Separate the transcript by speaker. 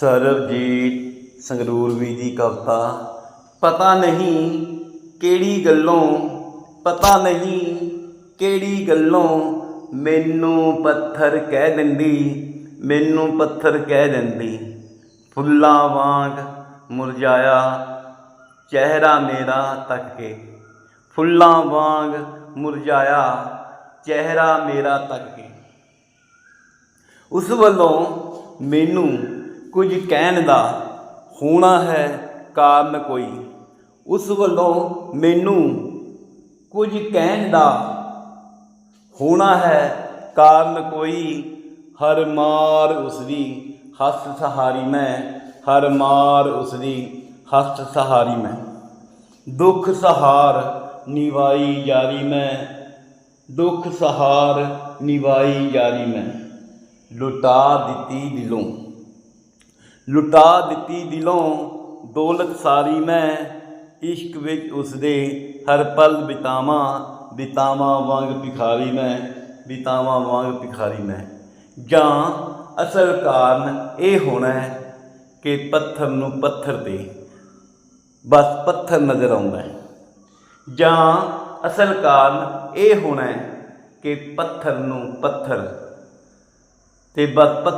Speaker 1: ਸਰਬਜੀਤ ਸੰਗਰੂਰ ਵੀ ਦੀ ਕਵਿਤਾ, ਪਤਾ ਨਹੀਂ ਕਿਹੜੀ ਗੱਲੋਂ, ਪਤਾ ਨਹੀਂ ਕਿਹੜੀ ਗੱਲੋਂ ਮੈਨੂੰ ਪੱਥਰ ਕਹਿ ਦਿੰਦੀ, ਮੈਨੂੰ ਪੱਥਰ ਕਹਿ ਦਿੰਦੀ। ਫੁੱਲਾਂ ਵਾਂਗ ਮੁਰਝਾਇਆ ਚਿਹਰਾ ਮੇਰਾ ਤੱਕ ਕੇ। ਫੁੱਲਾਂ ਵਾਂਗ ਮੁਰਝਾਇਆ ਚਿਹਰਾ ਮੇਰਾ ਤੱਕ ਕੇ। ਉਸ ਵੱਲੋਂ ਮੈਨੂੰ ਕੁਝ ਕਹਿਣ ਦਾ ਹੋਣਾ ਹੈ ਕਾਰਨ ਕੋਈ। ਉਸ ਵੱਲੋਂ ਮੈਨੂੰ ਕੁਝ ਕਹਿਣ ਦਾ ਹੋਣਾ ਹੈ ਕਾਰਨ ਕੋਈ। ਹਰ ਮਾਰ ਉਸਦੀ ਹੱਸ ਸਹਾਰੀ ਮੈਂ, ਹਰ ਮਾਰ ਉਸਦੀ ਹੱਸ ਸਹਾਰੀ ਮੈਂ। ਦੁੱਖ ਸਹਾਰ ਨਿਵਾਈ ਜਾਰੀ ਮੈਂ, ਦੁੱਖ ਸਹਾਰ ਨਿਵਾਈ ਜਾਰੀ ਮੈਂ। ਲੁਟਾ ਦਿੱਤੀ ਦਿਲੋਂ। ਲੁਟਾ ਦਿੱਤੀ ਦਿਲੋਂ, ਦੌਲਤ ਸਾਰੀ ਮੈਂ, ਇਸ਼ਕ ਵਿੱਚ ਉਸਦੇ ਹਰ ਪਲ ਬਿਤਾਵਾਂ ਬਿਤਾਵਾਂ ਵਾਂਗ ਭਿਖਾਰੀ ਮੈਂ, ਬਿਤਾਵਾਂ ਵਾਂਗ ਭਿਖਾਰੀ ਮੈਂ। ਜਾਂ ਅਸਲ ਕਾਰਨ ਇਹ ਹੋਣਾ ਹੈ ਕਿ ਪੱਥਰ ਨੂੰ ਪੱਥਰ ਤੇ ਬਸ ਪੱਥਰ ਨਜ਼ਰ ਆਉਂਦਾ ਹੈ। ਜਾਂ ਅਸਲ ਕਾਰਨ ਇਹ ਹੋਣਾ ਹੈ ਕਿ ਪੱਥਰ ਨੂੰ ਪੱਥਰ ਤੇ ਬਸ ਪੱਥਰ